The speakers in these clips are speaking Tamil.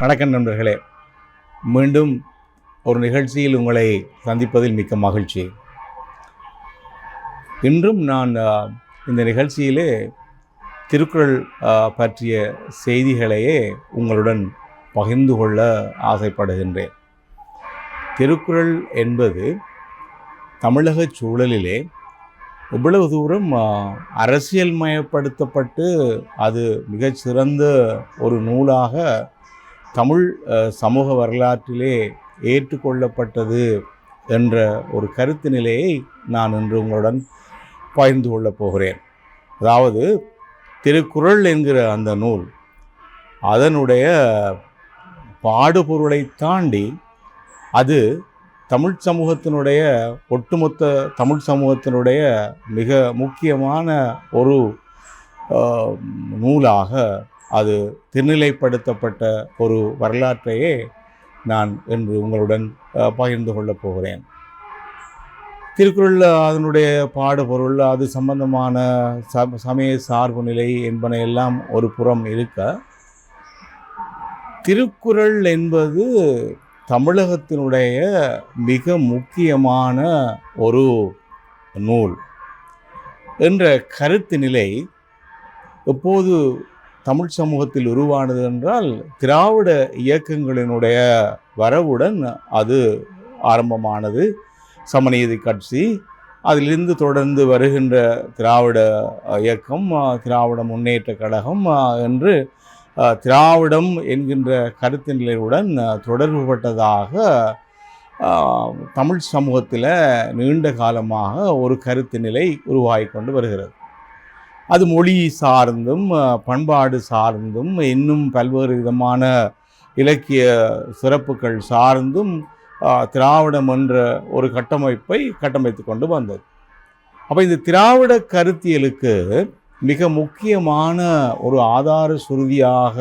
வணக்கம் நண்பர்களே. மீண்டும் ஒரு நிகழ்ச்சியில் உங்களை சந்திப்பதில் மிக்க மகிழ்ச்சி. இன்றும் நான் இந்த நிகழ்ச்சியிலே திருக்குறள் பற்றிய செய்திகளையே உங்களுடன் பகிர்ந்து கொள்ள ஆசைப்படுகின்றேன். திருக்குறள் என்பது தமிழக சூழலிலே இவ்வளவு தூரம் அரசியல்மயப்படுத்தப்பட்டு அது மிகச்சிறந்த ஒரு நூலாக தமிழ் சமூக வரலாற்றிலே ஏற்றுக்கொள்ளப்பட்டது என்ற ஒரு கருத்து நிலையை நான் இன்று உங்களுடன் பகிர்ந்து கொள்ளப் போகிறேன். அதாவது திருக்குறள் என்கிற அந்த நூல் அதனுடைய பாடுபொருளை தாண்டி அது தமிழ் சமூகத்தினுடைய ஒட்டுமொத்த தமிழ் சமூகத்தினுடைய மிக முக்கியமான ஒரு நூலாக அது திருநிலைப்படுத்தப்பட்ட ஒரு வரலாற்றையே நான் என்று உங்களுடன் பகிர்ந்து கொள்ளப் போகிறேன். திருக்குறள் அதனுடைய பாடுபொருள் அது சம்பந்தமான ச சமய சார்பு நிலை என்பன எல்லாம் ஒரு புறம் இருக்க திருக்குறள் என்பது தமிழகத்தினுடைய மிக முக்கியமான ஒரு நூல். என்ற கருத்து நிலை எப்போது தமிழ் சமூகத்தில் உருவானது என்றால் திராவிட இயக்கங்களினுடைய வரவுடன் அது ஆரம்பமானது. சமநீதி கட்சி அதிலிருந்து தொடர்ந்து வருகின்ற திராவிட இயக்கம் திராவிட முன்னேற்ற கழகம் என்று திராவிடம் என்கின்ற கருத்து நிலையுடன் தொடர்புபட்டதாக தமிழ் சமூகத்தில் நீண்ட காலமாக ஒரு கருத்து நிலை உருவாகி கொண்டு வருகிறது. அது மொழி சார்ந்தும் பண்பாடு சார்ந்தும் இன்னும் பல்வேறு விதமான இலக்கிய சிறப்புகள் சார்ந்தும் திராவிடம் என்ற ஒரு கட்டமைப்பை கட்டமைத்து கொண்டு வந்தது. அப்போ இந்த திராவிட கருத்தியலுக்கு மிக முக்கியமான ஒரு ஆதார சுருதியாக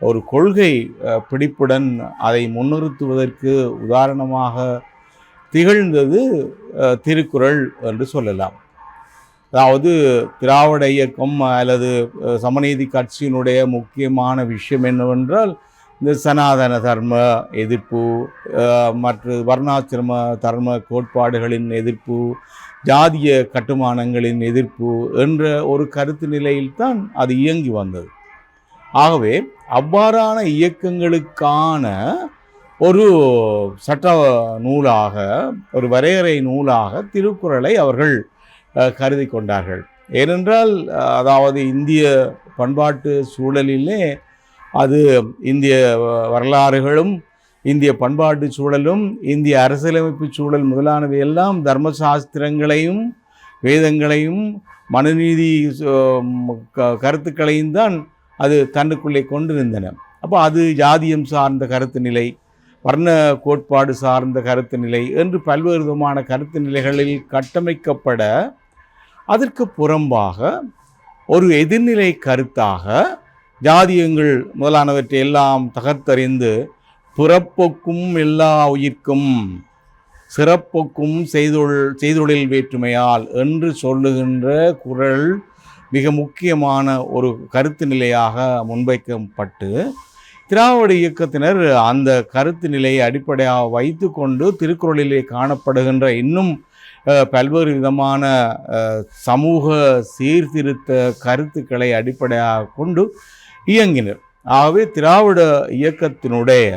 ஒரு கொள்கை பிடிப்புடன் அதை முன்னிறுத்துவதற்கு உதாரணமாக திகழ்ந்தது திருக்குறள் என்று சொல்லலாம். அதாவது திராவிட இயக்கம் அல்லது சமநீதி கட்சியினுடைய முக்கியமான விஷயம் என்னவென்றால் இந்த சனாதன தர்ம எதிர்ப்பு மற்ற வர்ணாசிரம தர்ம கோட்பாடுகளின் எதிர்ப்பு ஜாதிய கட்டுமானங்களின் எதிர்ப்பு என்ற ஒரு கருத்து நிலையில்தான் அது இயங்கி வந்தது. ஆகவே அவ்வாறான இயக்கங்களுக்கான ஒரு சட்ட நூலாக ஒரு வரையறை நூலாக திருக்குறளை அவர்கள் கருதி கொண்டார்கள். ஏனென்றால் அதாவது இந்திய பண்பாட்டு சூழலிலே அது இந்திய வ- வரலாறுகளும் இந்திய பண்பாட்டு சூழலும் இந்திய அரசியலமைப்பு சூழல் முதலானவை எல்லாம் தர்ம சாஸ்திரங்களையும் வேதங்களையும் மனுநீதி சு- க- கருத்துக்களையும் தான் அது தன்னுக்குள்ளே கொண்டிருந்தன. அப்போ அது ஜாதியம் சார்ந்த கருத்து நிலை வர்ண கோட்பாடு சார்ந்த கருத்து நிலை என்று பல்வேறு விதமான கருத்து நிலைகளில் கட்டமைக்கப்பட அதற்கு புறம்பாக ஒரு எதிர்நிலை கருத்தாக ஜாதியங்கள் முதலானவற்றை எல்லாம் தகர்த்தறிந்து புறப்போக்கும் எல்லா உயிர்க்கும் சிறப்போக்கும் செய்தொழில் செய்தொழில் வேற்றுமையால் என்று சொல்லுகின்ற குரல் மிக முக்கியமான ஒரு கருத்து நிலையாக முன்வைக்கப்பட்டு திராவிட இயக்கத்தினர் அந்த கருத்து நிலையை அடிப்படையாக வைத்துக்கொண்டு திருக்குறளிலே காணப்படுகின்ற இன்னும் பல்வேறு விதமான சமூக சீர்திருத்த கருத்துக்களை அடிப்படையாக கொண்டு இயங்கினர். ஆகவே திராவிட இயக்கத்தினுடைய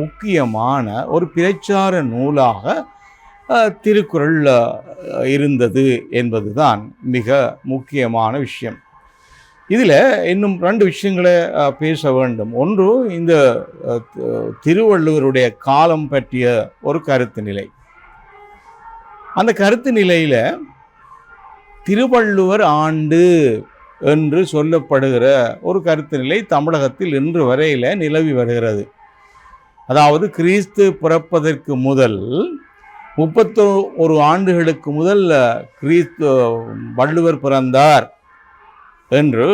முக்கியமான ஒரு பிரச்சார நூலாக திருக்குறள் இருந்தது என்பதுதான் மிக முக்கியமான விஷயம். இதில் இன்னும் ரெண்டு விஷயங்களை பேச வேண்டும். ஒன்று இந்த திருவள்ளுவருடைய காலம் பற்றிய ஒரு கருத்து நிலை. அந்த கருத்து நிலையில் திருவள்ளுவர் ஆண்டு என்று சொல்லப்படுகிற ஒரு கருத்து நிலை தமிழகத்தில் இன்று வரையில் நிலவி வருகிறது. அதாவது கிறிஸ்து பிறப்பதற்கு முதல் முப்பத்தோ ஒரு ஆண்டுகளுக்கு முதல் கிறிஸ்து வள்ளுவர் பிறந்தார். என்று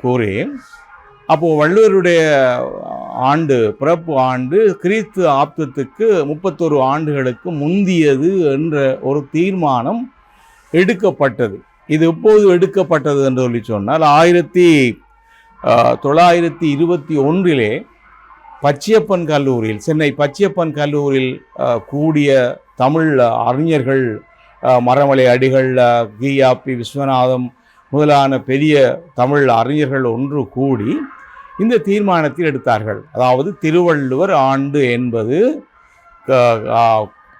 கூறி அப்போது வள்ளுவருடைய ஆண்டு பிறப்பு ஆண்டு கிறிஸ்து ஆப்தத்துக்கு முப்பத்தொரு ஆண்டுகளுக்கு முந்தியது என்ற ஒரு தீர்மானம் எடுக்கப்பட்டது. இது எப்போது எடுக்கப்பட்டது என்று சொல்லி சொன்னால் ஆயிரத்தி தொள்ளாயிரத்தி இருபத்தி ஒன்றிலே பச்சையப்பன் கல்லூரியில் சென்னை பச்சையப்பன் கல்லூரியில் கூடிய தமிழ் அறிஞர்கள் மரமலை அடிகள் அஹ், கியாபி விஸ்வநாதம் முதலான பெரிய தமிழ் அறிஞர்கள் ஒன்று கூடி இந்த தீர்மானத்தில் எடுத்தார்கள். அதாவது திருவள்ளுவர் ஆண்டு என்பது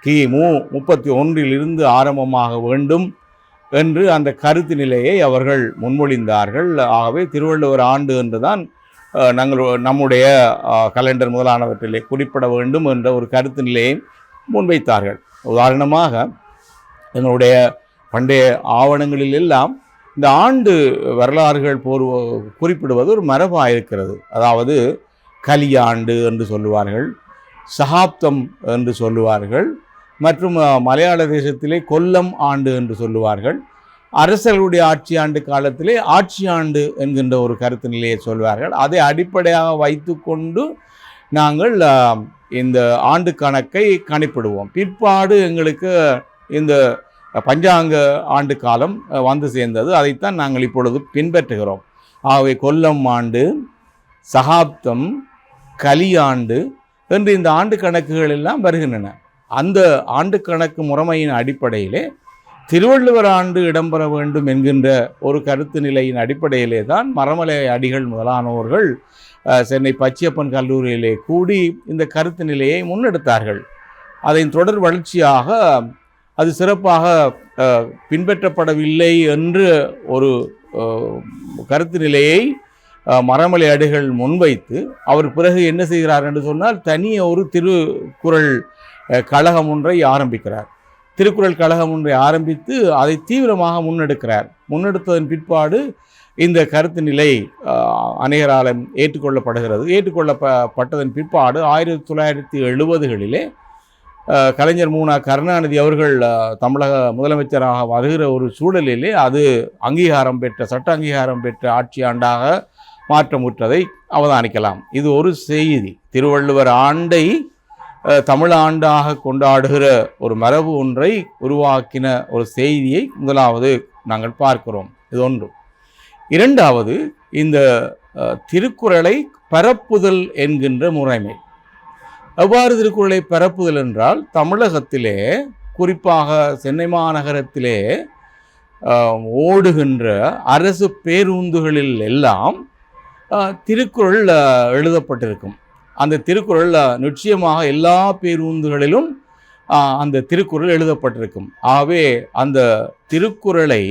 கிமு முப்பத்தி ஒன்றிலிருந்து ஆரம்பமாக வேண்டும் என்று அந்த கருத்து நிலையை அவர்கள் முன்மொழிந்தார்கள். ஆகவே திருவள்ளுவர் ஆண்டு என்றுதான் நாங்கள் நம்முடைய கலண்டர் முதலானவற்றிலே குறிப்பிட வேண்டும் என்ற ஒரு கருத்து நிலையை முன்வைத்தார்கள். உதாரணமாக எங்களுடைய பண்டைய ஆவணங்களில் எல்லாம் இந்த ஆண்டு வரலாறுகள் போர் குறிப்பிடுவது ஒரு மரபாக இருக்கிறது அதாவது கலியாண்டு என்று சொல்லுவார்கள் சகாப்தம் என்று சொல்லுவார்கள் மற்றும் மலையாள தேசத்திலே கொல்லம் ஆண்டு என்று சொல்லுவார்கள். அரசர்களுடைய ஆட்சி ஆண்டு காலத்திலே ஆட்சி ஆண்டு என்கின்ற ஒரு கருத்து நிலையை சொல்வார்கள். அதை அடிப்படையாக வைத்துக்கொண்டு நாங்கள் இந்த ஆண்டு கணக்கை கணிப்பிடுவோம். பிற்பாடு எங்களுக்கு இந்த பஞ்சாங்க ஆண்டு காலம் வந்து சேர்ந்தது. அதைத்தான் நாங்கள் இப்பொழுது பின்பற்றுகிறோம். ஆகவே கொல்லம் ஆண்டு சகாப்தம் கலியாண்டு என்று இந்த ஆண்டு கணக்குகள் எல்லாம் வருகின்றன. அந்த ஆண்டு கணக்கு முறைமையின் அடிப்படையிலே திருவள்ளுவர் ஆண்டு இடம்பெற வேண்டும் என்கின்ற ஒரு கருத்து நிலையின் அடிப்படையிலே தான் மரமலை அடிகள் முதலானவர்கள் சென்னை பச்சியப்பன் கல்லூரியிலே கூடி இந்த கருத்து நிலையை முன்னெடுத்தார்கள். அதன் தொடர் வளர்ச்சியாக அது சிறப்பாக பின்பற்றப்படவில்லை என்று ஒரு கருத்து நிலையை மரமலை அடிகள் முன்வைத்து அவர் பிறகு என்ன செய்கிறார் என்று சொன்னால் தனிய ஒரு திருக்குறள் கழகம் ஒன்றை ஆரம்பிக்கிறார். திருக்குறள் கழகம் ஒன்றை ஆரம்பித்து அதை தீவிரமாக முன்னெடுக்கிறார். முன்னெடுத்ததன் பிற்பாடு இந்த கருத்து நிலை அஹ், ஏற்றுக்கொள்ளப்படுகிறது. ஏற்றுக்கொள்ளப்பட்டதன் பிற்பாடு ஆயிரத்தி தொள்ளாயிரத்தி எழுபதுகளிலே கலைஞர் மூனா கருணாநிதி அவர்கள் தமிழக முதலமைச்சராக வருகிற ஒரு சூழலிலே அது அங்கீகாரம் பெற்ற சட்ட அங்கீகாரம் பெற்ற ஆட்சி ஆண்டாக மாற்றமுற்றதை அவதானிக்கலாம். இது ஒரு செய்தி. திருவள்ளுவர் ஆண்டை தமிழ் ஆண்டாக கொண்டாடுகிற ஒரு மரபு ஒன்றை உருவாக்கின ஒரு செய்தியை முதலாவது நாங்கள் பார்க்கிறோம். இது ஒன்று. இரண்டாவது இந்த திருக்குறளை பரப்புதல் என்கின்ற முறைமை. எவ்வாறு திருக்குறளை பரப்புதல் என்றால் தமிழகத்திலே குறிப்பாக சென்னை மாநகரத்திலே ஓடுகின்ற அரசு பேருந்துகளில் எல்லாம் திருக்குறள் எழுதப்பட்டிருக்கும். அந்த திருக்குறள் நிச்சயமாக எல்லா பேருந்துகளிலும் அந்த திருக்குறள் எழுதப்பட்டிருக்கும். ஆகவே அந்த திருக்குறளை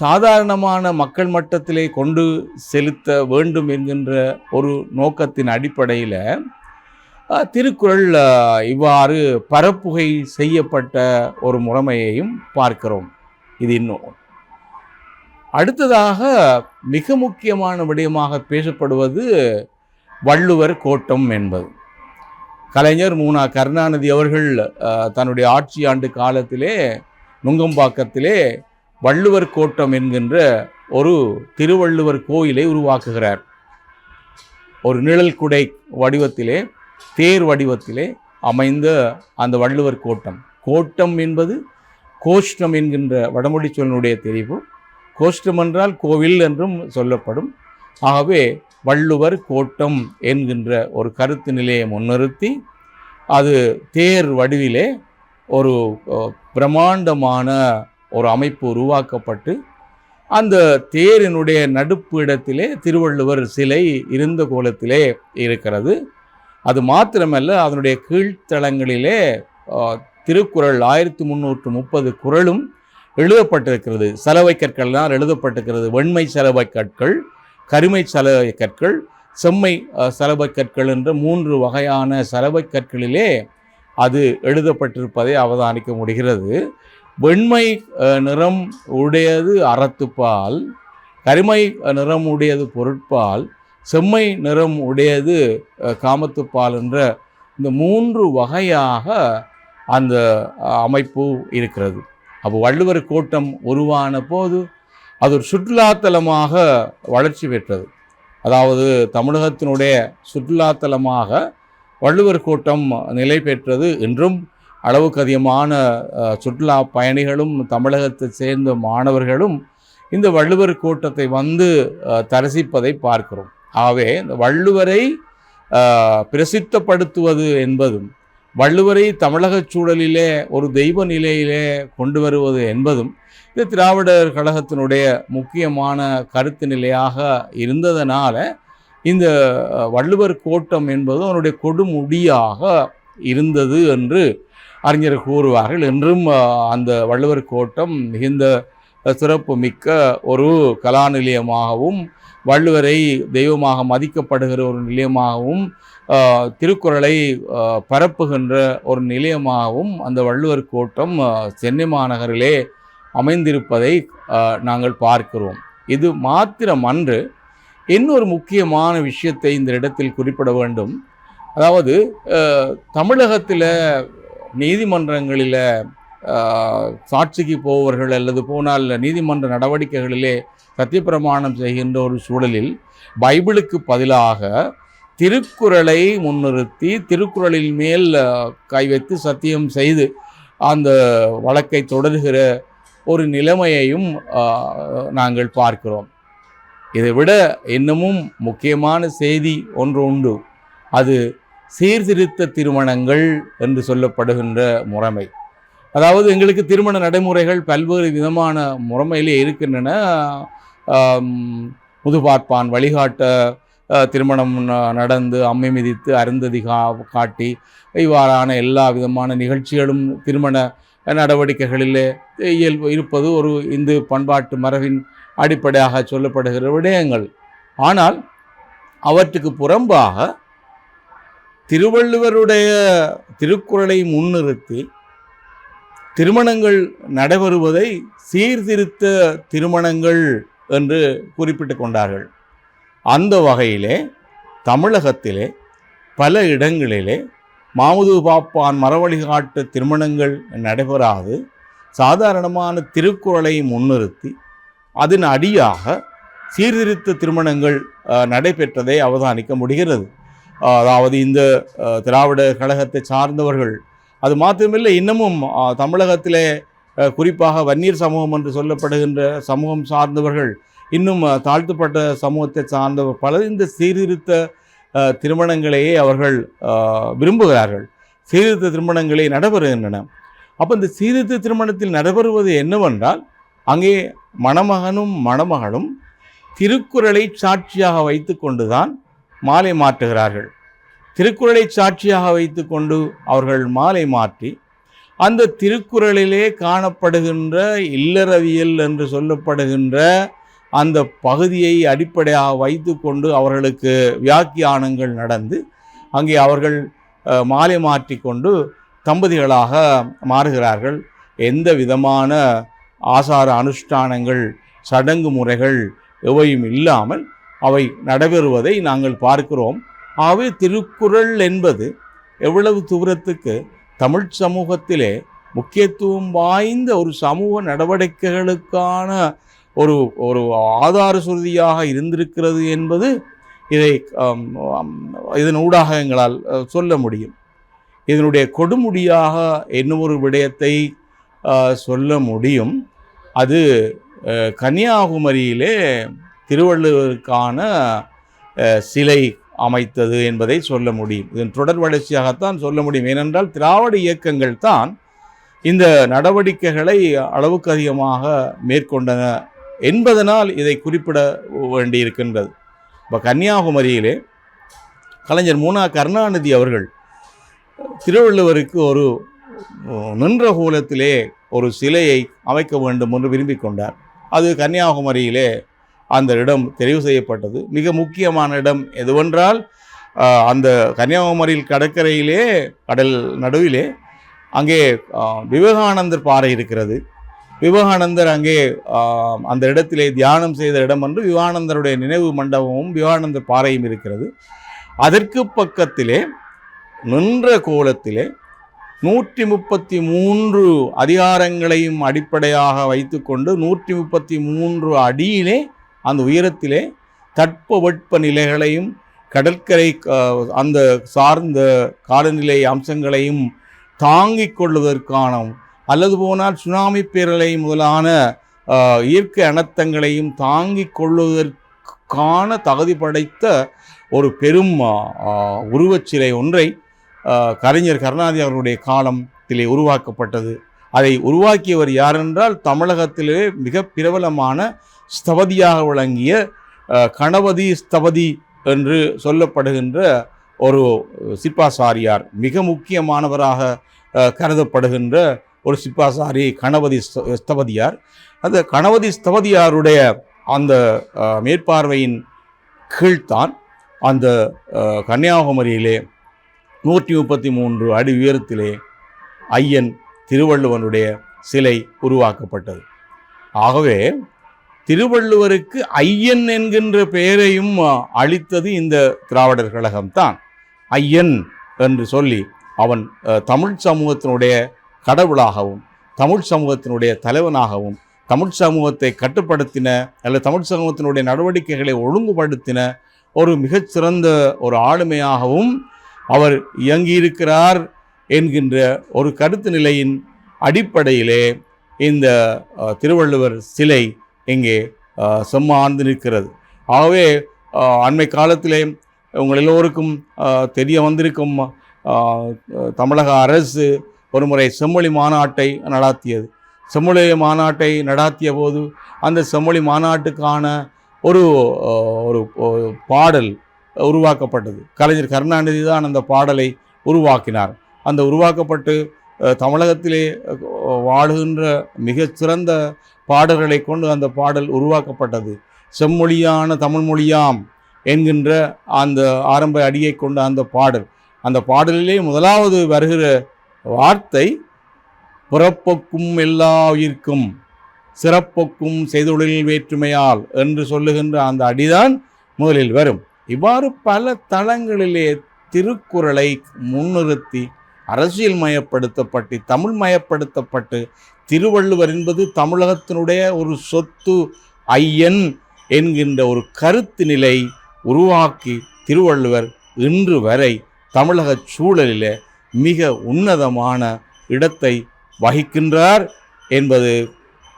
சாதாரணமான மக்கள் மட்டத்திலே கொண்டு செலுத்த வேண்டும் என்கின்ற ஒரு நோக்கத்தின் அடிப்படையில் திருக்குறள் இவ்வாறு பரப்புகை செய்யப்பட்ட ஒரு முறைமையையும் பார்க்கிறோம். இது இன்னும். அடுத்ததாக மிக முக்கியமான விடயமாக பேசப்படுவது வள்ளுவர் கோட்டம் என்பது. கலைஞர் மூனா கருணாநிதி அவர்கள் தன்னுடைய ஆட்சி ஆண்டு காலத்திலே நுங்கம்பாக்கத்திலே வள்ளுவர் கோட்டம் என்கின்ற ஒரு திருவள்ளுவர் கோயிலை உருவாக்குகிறார். ஒரு நிழல் குடை வடிவத்திலே தேர் வடிவத்திலே அமைந்த அந்த வள்ளுவர் கோட்டம். கோட்டம் என்பது கோஷ்டம் என்கின்ற வடமொழி சொல்லினுடைய தெரிவு. கோஷ்டம் என்றால் கோவில் என்றும் சொல்லப்படும். ஆகவே வள்ளுவர் கோட்டம் என்கின்ற ஒரு கருத்து நிலையை முன்னிறுத்தி அது தேர் வடிவிலே ஒரு பிரம்மாண்டமான ஒரு அமைப்பு உருவாக்கப்பட்டு அந்த தேரினுடைய நடுப்பு இடத்திலே திருவள்ளுவர் சிலை இருந்த கோலத்திலே இருக்கிறது. அது மாத்திரமல்ல அதனுடைய கீழ்த்தளங்களிலே திருக்குறள் ஆயிரத்தி முந்நூற்று முப்பது குறளும் எழுதப்பட்டிருக்கிறது. சலவை கற்கள்லாம் எழுதப்பட்டிருக்கிறது. வெண்மை சலவை கற்கள் கருமை சலவை கற்கள் செம்மை சலவை கற்கள் என்ற மூன்று வகையான சலவை கற்களிலே அது எழுதப்பட்டிருப்பதை அவதானிக்க முடிகிறது. வெண்மை நிறம் உடையது அறத்துப்பால் கருமை நிறம் உடையது பொருட்பால் செம்மை நிறம் உடையது காமத்துப்பால் என்ற இந்த மூன்று வகையாக அந்த அமைப்பு இருக்கிறது. அப்போ வள்ளுவர் கோட்டம் உருவான போது அது ஒரு சுற்றுலாத்தலமாக வளர்ச்சி பெற்றது. அதாவது தமிழகத்தினுடைய சுற்றுலாத்தலமாக வள்ளுவர் கோட்டம் நிலை பெற்றது. இன்றும் அளவுக்கு அதிகமான சுற்றுலா பயணிகளும் தமிழகத்தை சேர்ந்த மாணவர்களும் இந்த வள்ளுவர் கோட்டத்தை வந்து தரிசிப்பதை பார்க்கிறோம். ஆகவே இந்த வள்ளுவரை பிரசித்தப்படுத்துவது என்பதும் வள்ளுவரை தமிழகச் சூழலிலே ஒரு தெய்வ நிலையிலே கொண்டு வருவது என்பதும் இது திராவிடர் கழகத்தினுடைய முக்கியமான கருத்து நிலையாக இருந்ததனால இந்த வள்ளுவர் கோட்டம் என்பது அவனுடைய கொடுமுடியாக இருந்தது என்று அறிஞர் கூறுவார்கள். என்றும் அந்த வள்ளுவர் கோட்டம் மிகுந்த சிறப்பு மிக்க ஒரு கலாநிலையமாகவும் வள்ளுவரை தெய்வமாக மதிக்கப்படுகிற ஒரு நிலையமாகவும் திருக்குறளை பரப்புகின்ற ஒரு நிலையமாகவும் அந்த வள்ளுவர் கோட்டம் சென்னை மாநகரிலே அமைந்திருப்பதை நாங்கள் பார்க்கிறோம். இது மாத்திரமன்று இன்னொரு முக்கியமான விஷயத்தை இந்த இடத்தில் குறிப்பிட வேண்டும். அதாவது தமிழகத்தில் நீதிமன்றங்களில் சாட்சிக்கு போவர்கள் அல்லது போனால் நீதிமன்ற நடவடிக்கைகளிலே சத்தியப்பிரமாணம் செய்கின்ற ஒரு சூழலில் பைபிளுக்கு பதிலாக திருக்குறளை முன்னிறுத்தி திருக்குறளின் மேல் கை வைத்து சத்தியம் செய்து அந்த வழக்கை தொடர்கிற ஒரு நிலைமையையும் நாங்கள் பார்க்கிறோம். இதை விட இன்னமும் முக்கியமான செய்தி ஒன்று உண்டு. அது சீர்திருத்த திருமணங்கள் என்று சொல்லப்படுகின்ற முறைமை. அதாவது எங்களுக்கு திருமண நடைமுறைகள் பல்வேறு விதமான முறைமையிலே இருக்கின்றன. முதுபார்ப்பான் வழிகாட்ட திருமணம் ந- நடந்து அம்மை மிதித்து அருந்ததி கா காட்டி இவ்வாறான எல்லா விதமான நிகழ்ச்சிகளும் திருமண நடவடிக்கைகளிலே இயல்பு இருப்பது ஒரு இந்து பண்பாட்டு மரபின் அடிப்படையாக சொல்லப்படுகிற விடயங்கள். ஆனால் அவற்றுக்கு புறம்பாக திருவள்ளுவருடைய திருக்குறளை முன்னிறுத்தி திருமணங்கள் நடைபெறுவதை சீர்திருத்த திருமணங்கள் என்று குறிப்பிட்டு கொண்டார்கள். அந்த வகையிலே தமிழகத்திலே பல இடங்களிலே மாமுது பாப்பான் மரவழிகாட்டு திருமணங்கள் நடைபெறாது. சாதாரணமான திருக்குறளை முன்னிறுத்தி அதன் அடியாக சீர்திருத்த திருமணங்கள் நடைபெற்றதை அவதானிக்க முடிகிறது. அதாவது இந்த திராவிட கழகத்தை சார்ந்தவர்கள் அது மாத்திரமில்லை இன்னமும் தமிழகத்திலே குறிப்பாக வன்னியர் சமூகம் என்று சொல்லப்படுகின்ற சமூகம் சார்ந்தவர்கள் இன்னும் தாழ்த்தப்பட்ட சமூகத்தை சார்ந்தவர் பலர் இந்த சீர்திருத்த திருமணங்களையே அவர்கள் விரும்புகிறார்கள். சீர்திருத்த திருமணங்களே நடைபெறுகின்றன. அப்போ இந்த சீர்திருத்த திருமணத்தில் நடைபெறுவது என்னவென்றால் அங்கே மணமகனும் மணமகளும் திருக்குறளை சாட்சியாக வைத்துக்கொண்டுதான் மாலை மாற்றுகிறார்கள். திருக்குறளை சாட்சியாக வைத்துக்கொண்டு அவர்கள் மாலை மாற்றி அந்த திருக்குறளிலே காணப்படுகின்ற இல்லறவியல் என்று சொல்லப்படுகின்ற அந்த பகுதியை அடிப்படையாக வைத்துக்கொண்டு அவர்களுக்கு வியாக்கியானங்கள் நடந்து அங்கே அவர்கள் மாலை மாற்றிக்கொண்டு தம்பதிகளாக மாறுகிறார்கள். எந்த விதமான ஆசார அனுஷ்டானங்கள் சடங்கு முறைகள் எவையும் இல்லாமல் அவை நடைபெறுவதை நாங்கள் பார்க்கிறோம். ஆகவே திருக்குறள் என்பது எவ்வளவு தூரத்துக்கு தமிழ் சமூகத்திலே முக்கியத்துவம் வாய்ந்த ஒரு சமூக நடவடிக்கைகளுக்கான ஒரு ஒரு ஆதார சுருதியாக இருந்திருக்கிறது என்பது இதை இதன் ஊடாக எங்களால் சொல்ல முடியும். இதனுடைய கொடுமுடியாக என்ன ஒரு விடயத்தை சொல்ல முடியும். அது கன்னியாகுமரியிலே திருவள்ளுவருக்கான சிலை அமைத்தது என்பதை சொல்ல முடியும். இதன் தொடர் வளர்ச்சியாகத்தான் சொல்ல முடியும். ஏனென்றால் திராவிட இயக்கங்கள் தான் இந்த நடவடிக்கைகளை அளவுக்கு அதிகமாக மேற்கொண்டன என்பதனால் இதை குறிப்பிட வேண்டியிருக்கின்றது. இப்போ கன்னியாகுமரியிலே கலைஞர் மூனா கருணாநிதி அவர்கள் திருவள்ளுவருக்கு ஒரு நின்ற கோலத்திலே ஒரு சிலையை அமைக்க வேண்டும் என்று விரும்பிக் கொண்டார். அது கன்னியாகுமரியிலே அந்த இடம் தெரிவு செய்யப்பட்டது. மிக முக்கியமான இடம் எதுவென்றால் அந்த கன்னியாகுமரியில் கடற்கரையிலே கடல் நடுவிலே அங்கே விவேகானந்தர் பாறை இருக்கிறது. விவேகானந்தர் அங்கே அந்த இடத்திலே தியானம் செய்த இடம் என்று விவேகானந்தருடைய நினைவு மண்டபமும் விவேகானந்தர் பாறையும் இருக்கிறது. அதற்கு பக்கத்திலே நின்ற கோலத்திலே நூற்றி முப்பத்தி மூன்று அதிகாரங்களையும் அடிப்படையாக வைத்துக்கொண்டு நூற்றி முப்பத்தி மூன்று அடியிலே அந்த உயரத்திலே தட்பவெட்ப நிலைகளையும் கடற்கரை அந்த சார்ந்த காலநிலை அம்சங்களையும் தாங்கிக் கொள்வதற்கான அல்லது போனால் சுனாமி பேரலை முதலான இயற்கை அனர்த்தங்களையும் தாங்கிக் கொள்வதற்கான தகுதி படைத்த ஒரு பெரும் உருவச்சிலை ஒன்றை கலைஞர் கருணாநிதி அவர்களுடைய காலத்திலே உருவாக்கப்பட்டது. அதை உருவாக்கியவர் யாரென்றால் தமிழகத்திலே மிக பிரபலமான ஸ்தபதியாக விளங்கிய கணபதி ஸ்தபதி என்று சொல்லப்படுகின்ற ஒரு சிப்பாசாரியார் மிக முக்கியமானவராக கருதப்படுகின்ற ஒரு சிப்பாசாரி கணபதி ஸ்த- ஸ்தபதியார். அந்த கணபதி ஸ்தபதியாருடைய அந்த மேற்பார்வையின் கீழ்த்தான் அந்த கன்னியாகுமரியிலே நூற்றி முப்பத்தி மூன்று அடி உயரத்திலே ஐயன் திருவள்ளுவனுடைய சிலை உருவாக்கப்பட்டது. ஆகவே திருவள்ளுவருக்கு ஐயன் என்கின்ற பெயரையும் அளித்தது இந்த திராவிடர் கழகம்தான். ஐயன் என்று சொல்லி அவன் தமிழ் சமூகத்தினுடைய கடவுளாகவும் தமிழ் சமூகத்தினுடைய தலைவனாகவும் தமிழ் சமூகத்தை கட்டுப்படுத்தின அல்லது தமிழ் சமூகத்தினுடைய நடவடிக்கைகளை ஒழுங்குபடுத்தின ஒரு மிகச்சிறந்த ஒரு ஆளுமையாகவும் அவர் இயங்கியிருக்கிறார் என்கின்ற ஒரு கருத்து நிலையின் அடிப்படையிலே இந்த திருவள்ளுவர் சிலை இங்கே செம்ம ஆழ்ந்து நிற்கிறது. ஆகவே அண்மை காலத்திலே உங்கள் எல்லோருக்கும் தெரிய வந்திருக்கும் தமிழக அரசு ஒருமுறை செம்மொழி மாநாட்டை நடாத்தியது. செம்மொழி மாநாட்டை நடாத்திய போது அந்த செம்மொழி மாநாட்டுக்கான ஒரு ஒரு பாடல் உருவாக்கப்பட்டது. கலைஞர் கருணாநிதி தான் அந்த பாடலை உருவாக்கினார். அந்த உருவாக்கப்பட்டு தமிழகத்திலே வாடுகின்ற வாழுகின்ற மிகச்சிறந்த பாடல்களை கொண்டு அந்த பாடல் உருவாக்கப்பட்டது. செம்மொழியான தமிழ்மொழியாம் என்கின்ற அந்த ஆரம்ப அடியை கொண்ட அந்த பாடல். அந்த பாடலிலே முதலாவது வருகிற வார்த்தை பிறப்பொக்கும் எல்லா உயிர்க்கும் சிறப்பொக்கும் செய்தொழில் வேற்றுமையால் என்று சொல்லுகின்ற அந்த அடிதான் முதலில் வரும். இவ்வாறு பல தளங்களிலே திருக்குறளை முன்னிறுத்தி அரசியல் மயப்படுத்தப்பட்டு தமிழ் மயப்படுத்தப்பட்டு திருவள்ளுவர் என்பது தமிழகத்தினுடைய ஒரு சொத்து ஐயன் என்கின்ற ஒரு கருத்து நிலை உருவாக்கி திருவள்ளுவர் இன்று வரை தமிழக சூழலில் மிக உன்னதமான இடத்தை வகிக்கின்றார் என்பது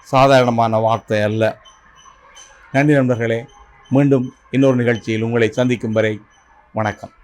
சாதாரணமான வார்த்தை அல்ல. நன்றி நண்பர்களே மீண்டும் இன்னொரு நிகழ்ச்சியில் உங்களை சந்திக்கும் வரை வணக்கம்.